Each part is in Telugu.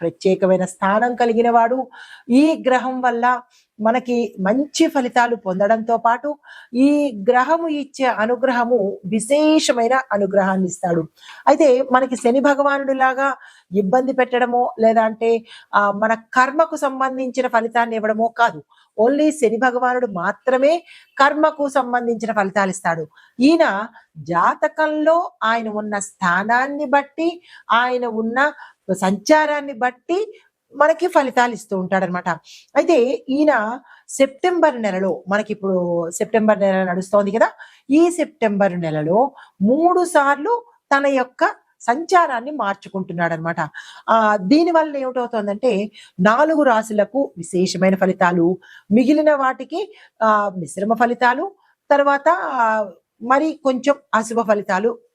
ప్రత్యేకమైన స్థానం కలిగిన వాడు ఈ గ్రహం వల్ల మనకి మంచి ఫలితాలు పొందడంతో పాటు ఈ గ్రహము ఇచ్చే అనుగ్రహము విశేషమైన అనుగ్రహాన్ని ఇస్తాడు. అయితే మనకి శని భగవానుడు లాగా ఇబ్బంది పెట్టడమో లేదా అంటే ఆ, మన కర్మకు సంబంధించిన ఫలితాన్ని ఇవ్వడమో కాదు. ఓన్లీ శని భగవానుడు మాత్రమే కర్మకు సంబంధించిన ఫలితాలు ఇస్తాడు. ఈయన జాతకంలో ఆయన ఉన్న స్థానాన్ని బట్టి ఆయన ఉన్న సంచారాన్ని బట్టి మనకి ఫలితాలు ఇస్తూ ఉంటాడనమాట. అయితే ఈయన సెప్టెంబర్ నెలలో మనకి ఇప్పుడు సెప్టెంబర్ నెల నడుస్తోంది కదా. ఈ సెప్టెంబర్ నెలలో మూడు సార్లు తన యొక్క సంచారాన్ని మార్చుకుంటున్నాడు అనమాట ఆ దీని వల్ల ఏమిటవుతోందంటే నాలుగు రాశులకు విశేషమైన ఫలితాలు మిగిలిన వాటికి ఆ మిశ్రమ ఫలితాలు తర్వాత మరి కొంచెం అశుభ ఫలితాలు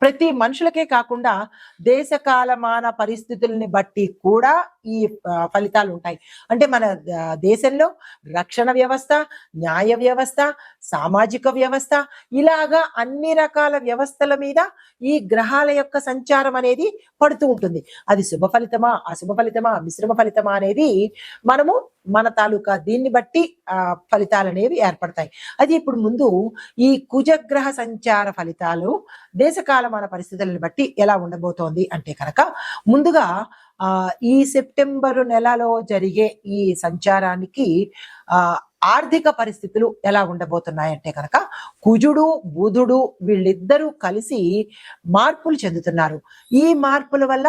ప్రతి మనుషులకే కాకుండా దేశకాలమాన పరిస్థితుల్ని బట్టి కూడా ఈ ఫలితాలు ఉంటాయి అంటే మన దేశంలో రక్షణ వ్యవస్థ న్యాయ వ్యవస్థ సామాజిక వ్యవస్థ ఇలాగా అన్ని రకాల వ్యవస్థల మీద ఈ గ్రహాల యొక్క సంచారం అనేది పడుతూ ఉంటుంది. అది శుభ ఫలితమా అశుభ ఫలితమా మిశ్రమ ఫలితమా అనేది మనము మన తాలూకా దీన్ని బట్టి ఆ ఫలితాలు అనేవి ఏర్పడతాయి. అది ఇప్పుడు ముందు ఈ కుజగ్రహ సంచార ఫలితాలు దేశ కాలమాన పరిస్థితులను బట్టి ఎలా ఉండబోతోంది అంటే కనుక ముందుగా ఆ ఈ సెప్టెంబర్ నెలలో జరిగే ఈ సంచారానికి ఆ ఆర్థిక పరిస్థితులు ఎలా ఉండబోతున్నాయంటే కనుక కుజుడు బుధుడు వీళ్ళిద్దరూ కలిసి మార్పులు చెందుతున్నారు. ఈ మార్పుల వల్ల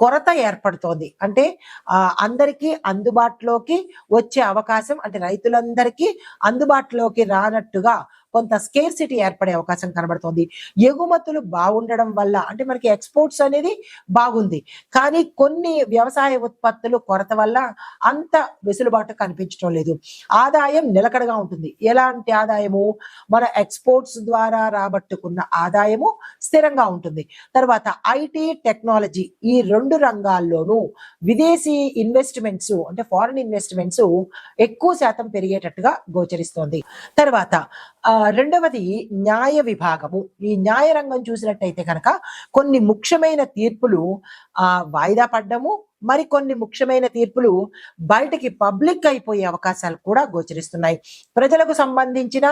కొరత ఏర్పడుతోంది. అంటే అందరికీ అందుబాటులోకి వచ్చే అవకాశం అంటే రైతులందరికీ అందుబాటులోకి రానట్టుగా కొంత స్కేర్సిటీ ఏర్పడే అవకాశం కనబడుతోంది. ఎగుమతులు బాగుండడం వల్ల అంటే మనకి ఎక్స్పోర్ట్స్ అనేది బాగుంది. కానీ కొన్ని వ్యవసాయ ఉత్పత్తులు కొరత వల్ల అంత వెసులుబాటు కనిపించడం లేదు. ఆదాయం నిలకడగా ఉంటుంది. ఎలాంటి ఆదాయము? మన ఎక్స్పోర్ట్స్ ద్వారా రాబట్టుకున్న ఆదాయము స్థిరంగా ఉంటుంది. తర్వాత ఐటీ టెక్నాలజీ ఈ రెండు రంగాల్లోనూ విదేశీ ఇన్వెస్ట్మెంట్స్ అంటే ఫారిన్ ఇన్వెస్ట్మెంట్స్ ఎక్కువ శాతం పెరిగేటట్టుగా గోచరిస్తోంది. తర్వాత రెండవది న్యాయ విభాగము. ఈ న్యాయ రంగం చూసినట్టయితే కనుక కొన్ని ముఖ్యమైన తీర్పులు ఆ వాయిదా పడ్డము మరికొన్ని ముఖ్యమైన తీర్పులు బయటకి పబ్లిక్ అయిపోయే అవకాశాలు కూడా గోచరిస్తున్నాయి. ప్రజలకు సంబంధించిన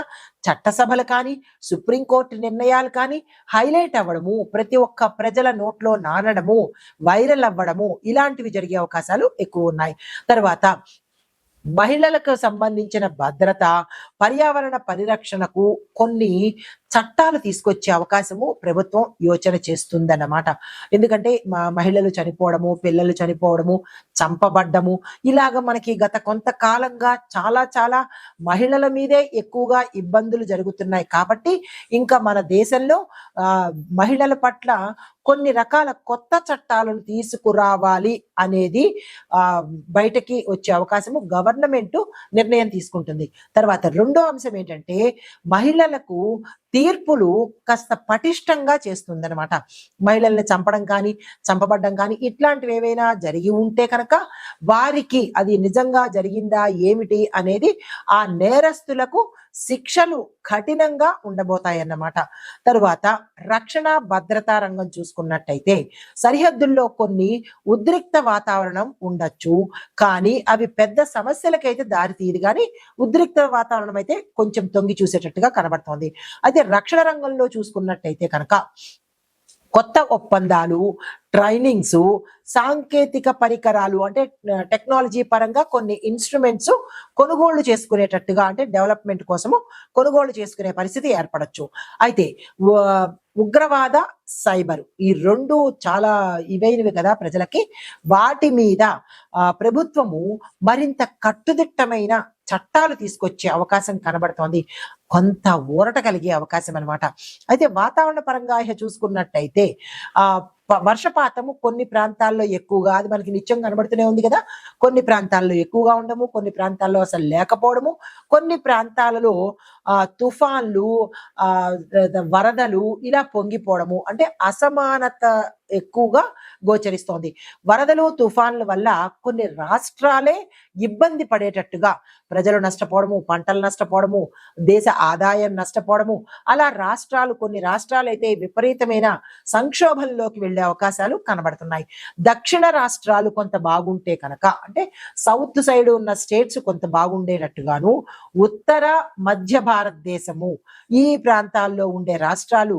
చట్టసభలు కానీ సుప్రీంకోర్టు నిర్ణయాలు కానీ హైలైట్ అవ్వడము ప్రతి ఒక్క ప్రజల నోట్లో నానడము వైరల్ అవ్వడము ఇలాంటివి జరిగే అవకాశాలు ఎక్కువ ఉన్నాయి. తర్వాత మహిళలకు సంబంధించిన భద్రత పర్యావరణ పరిరక్షణకు కొన్ని చట్టాలు తీసుకొచ్చే అవకాశము ప్రభుత్వం యోచన చేస్తుందన్నమాట. ఎందుకంటే మా మహిళలు చనిపోవడము పిల్లలు చనిపోవడము చంపబడ్డము ఇలాగ మనకి గత కొంతకాలంగా చాలా చాలా మహిళల మీదే ఎక్కువగా ఇబ్బందులు జరుగుతున్నాయి. కాబట్టి ఇంకా మన దేశంలో మహిళల పట్ల కొన్ని రకాల కొత్త చట్టాలను తీసుకురావాలి అనేది ఆ బయటకి వచ్చే అవకాశము గవర్నమెంట్ నిర్ణయం తీసుకుంటుంది. తర్వాత రెండో అంశం ఏంటంటే మహిళలకు తీర్పులు కాస్త పటిష్టంగా చేస్తుందన్నమాట. మహిళల్ని చంపడం కానీ చంపబడ్డం కానీ ఇట్లాంటివి ఏవైనా జరిగి ఉంటే కనుక వారికి అది నిజంగా జరిగిందా ఏమిటి అనేది ఆ నేరస్తులకు శిక్షలు కఠినంగా ఉండబోతాయన్నమాట. తరువాత రక్షణ భద్రతా రంగం చూసుకున్నట్టయితే సరిహద్దుల్లో కొన్ని ఉద్రిక్త వాతావరణం ఉండొచ్చు. కానీ అవి పెద్ద సమస్యలకైతే దారి తీయదు. కానీ ఉద్రిక్త వాతావరణం అయితే కొంచెం తొంగి చూసేటట్టుగా కనబడుతోంది. అయితే రక్షణ రంగంలో చూసుకున్నట్టయితే కనుక కొత్త ఒప్పందాలు ట్రైనింగ్స్ సాంకేతిక పరికరాలు అంటే టెక్నాలజీ పరంగా కొన్ని ఇన్స్ట్రుమెంట్స్ కొనుగోళ్ళు చేసుకునేటట్టుగా అంటే డెవలప్మెంట్ కోసము కొనుగోలు చేసుకునే పరిస్థితి ఏర్పడచ్చు. అయితే ఉగ్రవాద సైబర్ ఈ రెండు చాలా ఇవైనవి కదా ప్రజలకి. వాటి మీద ప్రభుత్వము మరింత కట్టుదిట్టమైన చట్టాలు తీసుకొచ్చే అవకాశం కనబడుతోంది. కొంత ఊరట కలిగే అవకాశం అన్నమాట అయితే వాతావరణ పరంగా ఇహ చూసుకున్నట్టయితే ఆ వర్షపాతము కొన్ని ప్రాంతాల్లో ఎక్కువగా అది మనకి నిత్యం కనబడుతూనే ఉంది కదా. కొన్ని ప్రాంతాల్లో ఎక్కువగా ఉండము కొన్ని ప్రాంతాల్లో అసలు లేకపోవడము. కొన్ని ప్రాంతాలలో ఆ తుఫాన్లు ఆ వరదలు ఇలా పొంగిపోవడము. అంటే అసమానత ఎక్కువగా గోచరిస్తోంది. వరదలు తుఫాన్ల వల్ల కొన్ని రాష్ట్రాలే ఇబ్బంది పడేటట్టుగా ప్రజలు నష్టపోవడము పంటలు నష్టపోవడము దేశ ఆదాయం నష్టపోవడము. అలా రాష్ట్రాలు కొన్ని రాష్ట్రాలు అయితే విపరీతమైన సంక్షోభంలోకి వెళ్ళి అవకాశాలు కనబడుతున్నాయి. దక్షిణ రాష్ట్రాలు కొంత బాగుంటే కనుక అంటే సౌత్ సైడ్ ఉన్న స్టేట్స్ కొంత బాగుండేటట్టుగాను ఉత్తర మధ్య భారతదేశము ఈ ప్రాంతాల్లో ఉండే రాష్ట్రాలు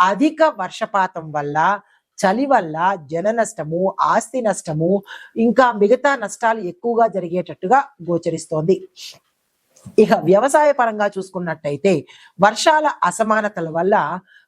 అధిక వర్షపాతం వల్ల చలి వల్ల జన నష్టము ఆస్తి నష్టము ఇంకా మిగతా నష్టాలు ఎక్కువగా జరిగేటట్టుగా గోచరిస్తోంది. ఇక వ్యవసాయ పరంగా చూసుకున్నట్టయితే వర్షాల అసమానతల వల్ల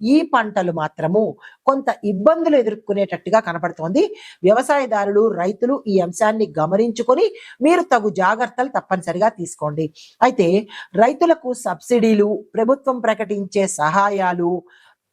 ఈ పంటలు మాత్రము కొంత ఇబ్బందులు ఎదుర్కొనేటట్టుగా కనపడుతోంది. వ్యవసాయదారులు రైతులు ఈ అంశాన్ని గమనించుకొని మీరు తగు జాగ్రత్తలు తప్పనిసరిగా తీసుకోండి. అయితే రైతులకు సబ్సిడీలు ప్రభుత్వం ప్రకటించే సహాయాలు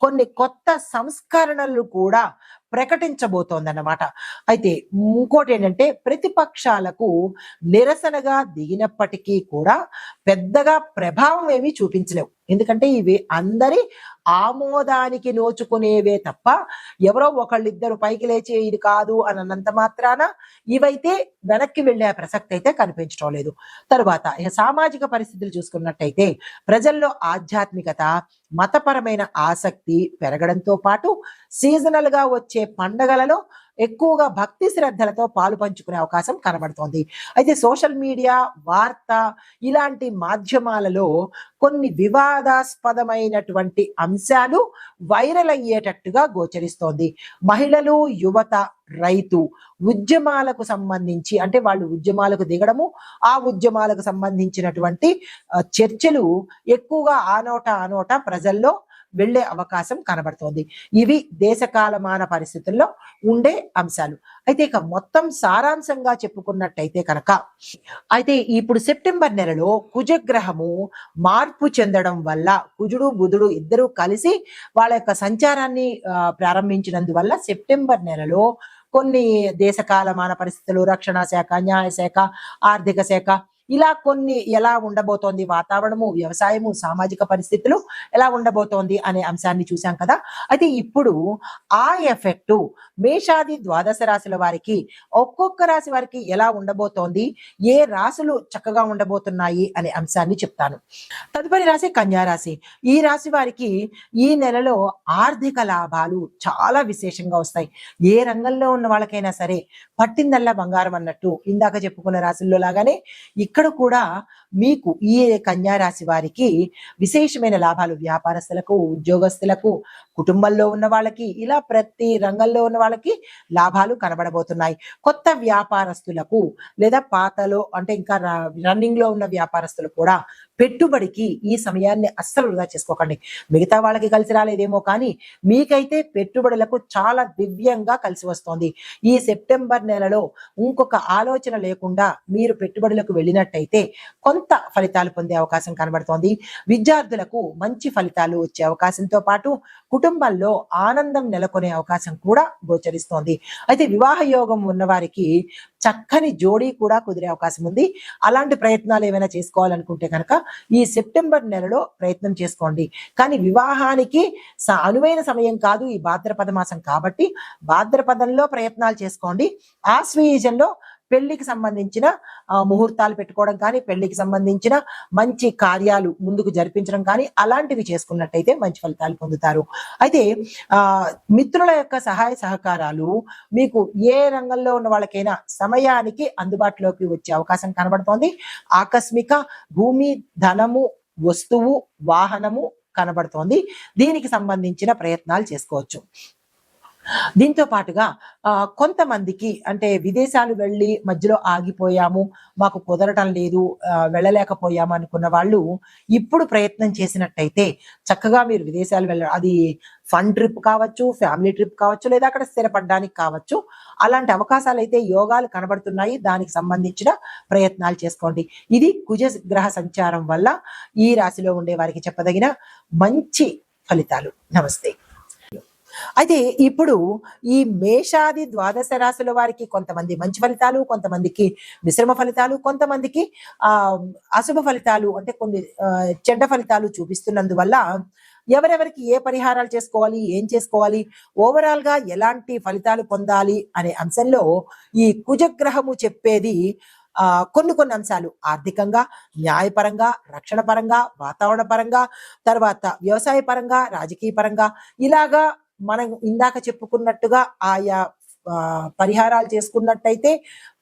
కొన్ని కొత్త సంస్కరణలు కూడా ప్రకటించబోతోందన్నమాట. అయితే ఇంకోటి ఏంటంటే ప్రతిపక్షాలకు నిరసనగా దిగినప్పటికీ కూడా పెద్దగా ప్రభావం ఏమీ చూపించలేవు. ఎందుకంటే ఇవి అందరి ఆమోదానికి నోచుకునేవే తప్ప ఎవరో ఒకళ్ళిద్దరు పైకి లేచి ఇది కాదు అని అన్నంత మాత్రాన ఇవైతే వెనక్కి వెళ్ళే ప్రసక్తి అయితే కనిపించడం లేదు. తరువాత ఇక సామాజిక పరిస్థితులు చూసుకున్నట్టయితే ప్రజల్లో ఆధ్యాత్మికత మతపరమైన ఆసక్తి పెరగడంతో పాటు సీజనల్గా వచ్చే పండగలలో ఎక్కువగా భక్తి శ్రద్ధలతో పాలు పంచుకునే అవకాశం కనబడుతోంది. అయితే సోషల్ మీడియా వార్త ఇలాంటి మాధ్యమాలలో కొన్ని వివాదాస్పదమైనటువంటి అంశాలు వైరల్ అయ్యేటట్టుగా గోచరిస్తోంది. మహిళలు యువత రైతు ఉద్యమాలకు సంబంధించి అంటే వాళ్ళు ఉద్యమాలకు దిగడము ఆ ఉద్యమాలకు సంబంధించినటువంటి చర్చలు ఎక్కువగా ఆనోట ఆనోట ప్రజల్లో వెళ్ళే అవకాశం కనబడుతోంది. ఇవి దేశకాలమాన పరిస్థితుల్లో ఉండే అంశాలు. అయితే ఇక మొత్తం సారాంశంగా చెప్పుకున్నట్టయితే కనుక అయితే ఇప్పుడు సెప్టెంబర్ నెలలో కుజగ్రహము మార్పు చెందడం వల్ల కుజుడు బుధుడు ఇద్దరూ కలిసి వాళ్ళ యొక్క సంచారాన్ని ప్రారంభించినందువల్ల సెప్టెంబర్ నెలలో కొన్ని దేశకాలమాన పరిస్థితులు రక్షణ శాఖ న్యాయశాఖ ఆర్థిక శాఖ ఇలా కొన్ని ఎలా ఉండబోతోంది వాతావరణము వ్యవసాయము సామాజిక పరిస్థితులు ఎలా ఉండబోతోంది అనే అంశాన్ని చూసాం కదా. అయితే ఇప్పుడు ఆ ఎఫెక్ట్ మేషాది ద్వాదశ రాశుల వారికి ఒక్కొక్క రాశి వారికి ఎలా ఉండబోతోంది ఏ రాశులు చక్కగా ఉండబోతున్నాయి అనే అంశాన్ని చెప్తాను. తదుపరి రాశి కన్యా రాశి. ఈ రాశి వారికి ఈ నెలలో ఆర్థిక లాభాలు చాలా విశేషంగా వస్తాయి. ఏ రంగంలో ఉన్న వాళ్ళకైనా సరే పట్టిందల్లా బంగారం అన్నట్టు ఇందాక చెప్పుకున్న రాశుల్లో లాగానే ఇక్కడ కూడా మీకు ఈ కన్యా రాశి వారికి విశేషమైన లాభాలు వ్యాపారస్తులకు ఉద్యోగస్తులకు కుటుంబంలో ఉన్న వాళ్ళకి ఇలా ప్రతి రంగంలో ఉన్న వాళ్ళకి లాభాలు కనబడబోతున్నాయి. కొత్త వ్యాపారస్తులకు లేదా పాతలో అంటే ఇంకా రన్నింగ్లో ఉన్న వ్యాపారస్తులు కూడా పెట్టుబడికి ఈ సమయాన్ని అస్సలు వృధా చేసుకోకండి. మిగతా వాళ్ళకి కలిసి రాలేదేమో కానీ మీకైతే పెట్టుబడులకు చాలా దివ్యంగా కలిసి వస్తోంది. ఈ సెప్టెంబర్ నెలలో ఇంకొక ఆలోచన లేకుండా మీరు పెట్టుబడులకు వెళ్ళినట్టయితే కొంత ఫలితాలు పొందే అవకాశం కనబడుతోంది. విద్యార్థులకు మంచి ఫలితాలు వచ్చే అవకాశంతో పాటు కుటుంబంలో ఆనందం నెలకొనే అవకాశం కూడా గోచరిస్తోంది. అయితే వివాహ యోగం ఉన్న వారికి చక్కని జోడీ కూడా కుదిరే అవకాశం ఉంది. అలాంటి ప్రయత్నాలు ఏమైనా చేసుకోవాలనుకుంటే కనుక ఈ సెప్టెంబర్ నెలలో ప్రయత్నం చేసుకోండి. కానీ వివాహానికి అనువైన సమయం కాదు ఈ భాద్రపద మాసం కాబట్టి భాద్రపదంలో ప్రయత్నాలు చేసుకోండి. ఆశ్వయుజంలో పెళ్ళికి సంబంధించిన ముహూర్తాలు పెట్టుకోవడం కానీ పెళ్ళికి సంబంధించిన మంచి కార్యాలు ముందుకు జరిపించడం కానీ అలాంటివి చేసుకున్నట్టయితే మంచి ఫలితాలు పొందుతారు. అయితే ఆ మిత్రుల యొక్క సహాయ సహకారాలు మీకు ఏ రంగంలో ఉన్న వాళ్ళకైనా సమయానికి అందుబాటులోకి వచ్చే అవకాశం కనబడుతోంది. ఆకస్మిక భూమి ధనము వస్తువు వాహనము కనబడుతోంది. దీనికి సంబంధించిన ప్రయత్నాలు చేసుకోవచ్చు. దీంతో పాటుగా కొంతమందికి అంటే విదేశాలు వెళ్ళి మధ్యలో ఆగిపోయాము మాకు కుదరటం లేదు వెళ్ళలేకపోయాము అనుకున్న వాళ్ళు ఇప్పుడు ప్రయత్నం చేసినట్టయితే చక్కగా మీరు విదేశాలు వెళ్ళ అది ఫన్ ట్రిప్ కావచ్చు ఫ్యామిలీ ట్రిప్ కావచ్చు లేదా అక్కడ స్థిరపడడానికి కావచ్చు అలాంటి అవకాశాలు అయితే యోగాలు కనబడుతున్నాయి దానికి సంబంధించిన ప్రయత్నాలు చేసుకోండి. ఇది కుజ గ్రహ సంచారం వల్ల ఈ రాశిలో ఉండే వారికి చెప్పదగిన మంచి ఫలితాలు. నమస్తే. అయితే ఇప్పుడు ఈ మేషాది ద్వాదశ రాశుల వారికి కొంతమంది మంచి ఫలితాలు కొంతమందికి మిశ్రమ ఫలితాలు కొంతమందికి ఆ అశుభ ఫలితాలు అంటే కొన్ని చెడ్డ ఫలితాలు చూపిస్తున్నందువల్ల ఎవరెవరికి ఏ పరిహారాలు చేసుకోవాలి ఏం చేసుకోవాలి ఓవరాల్గా ఎలాంటి ఫలితాలు పొందాలి అనే అంశంలో ఈ కుజగ్రహము చెప్పేది ఆ కొన్ని కొన్ని అంశాలు. ఆర్థికంగా న్యాయపరంగా రక్షణ పరంగా వాతావరణ పరంగా తర్వాత వ్యవసాయ పరంగా రాజకీయ పరంగా ఇలాగా మనం ఇందాక చెప్పుకున్నట్టుగా ఆయా పరిహారాలు చేసుకున్నట్టయితే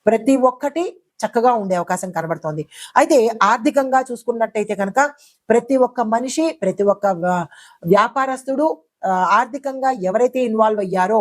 ప్రతి ఒక్కటి చక్కగా ఉండే అవకాశం కనబడుతోంది. అయితే ఆర్థికంగా చూసుకున్నట్టయితే కనుక ప్రతి ఒక్క మనిషి ప్రతి ఒక్క వ్యాపారస్తుడు ఆర్థికంగా ఎవరైతే ఇన్వాల్వ్ అయ్యారో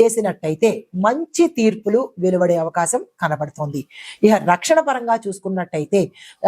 చేసినట్టయితే మంచి తీర్పులు వెలువడే అవకాశం కనబడుతోంది. ఇక రక్షణ పరంగా చూసుకున్నట్టయితే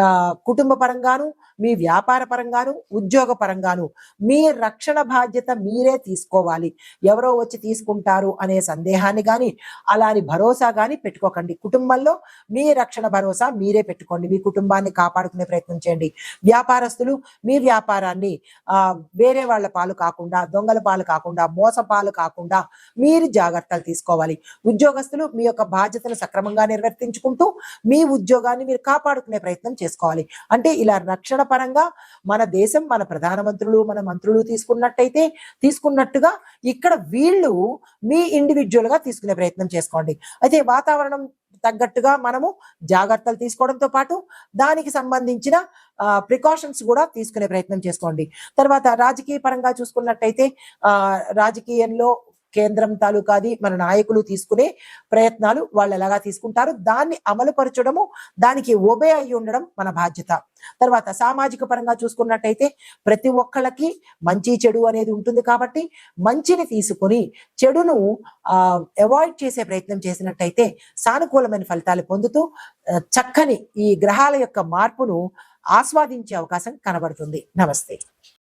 ఆ కుటుంబ పరంగాను మీ వ్యాపార పరంగాను ఉద్యోగ పరంగాను మీ రక్షణ బాధ్యత మీరే తీసుకోవాలి. ఎవరో వచ్చి తీసుకుంటారు అనే సందేహాన్ని కానీ అలాని భరోసా కానీ పెట్టుకోకండి. కుటుంబంలో మీ రక్షణ భరోసా మీరే పెట్టుకోండి. మీ కుటుంబాన్ని కాపాడుకునే ప్రయత్నం చేయండి. వ్యాపారస్తులు మీ వ్యాపారాన్ని ఆ వేరే వాళ్ళ పాలు కాకుండా దొంగల పాలు కాకుండా మోస పాలు కాకుండా మీరు జాగ్రత్తలు తీసుకోవాలి. ఉద్యోగస్తులు మీ యొక్క బాధ్యతలు సక్రమంగా నిర్వర్తించుకుంటూ మీ ఉద్యోగాన్ని మీరు కాపాడుకునే ప్రయత్నం చేసుకోవాలి. అంటే ఇలా రక్షణ పరంగా మన దేశం మన ప్రధానమంత్రులు మన మంత్రులు తీసుకున్నట్టయితే తీసుకున్నట్టుగా ఇక్కడ వీళ్ళు మీ ఇండివిజువల్గా తీసుకునే ప్రయత్నం చేసుకోండి. అయితే వాతావరణం తగ్గట్టుగా మనము జాగ్రత్తలు తీసుకోవడంతో పాటు దానికి సంబంధించిన ప్రికాషన్స్ కూడా తీసుకునే ప్రయత్నం చేసుకోండి. తర్వాత రాజకీయ పరంగా చూసుకున్నట్టయితే రాజకీయంలో కేంద్రం తాలూకాది మన నాయకులు తీసుకునే ప్రయత్నాలు వాళ్ళు ఎలాగా తీసుకుంటారు దాన్ని అమలుపరచడము దానికి ఒబే అయి ఉండడం మన బాధ్యత. తర్వాత సామాజిక పరంగా చూసుకున్నట్టయితే ప్రతి ఒక్కళ్ళకి మంచి చెడు అనేది ఉంటుంది కాబట్టి మంచిని తీసుకొని చెడును అవాయిడ్ చేసే ప్రయత్నం చేసినట్టయితే సానుకూలమైన ఫలితాలు పొందుతూ చక్కని ఈ గ్రహాల యొక్క మార్పును ఆస్వాదించే అవకాశం కనబడుతుంది. నమస్తే.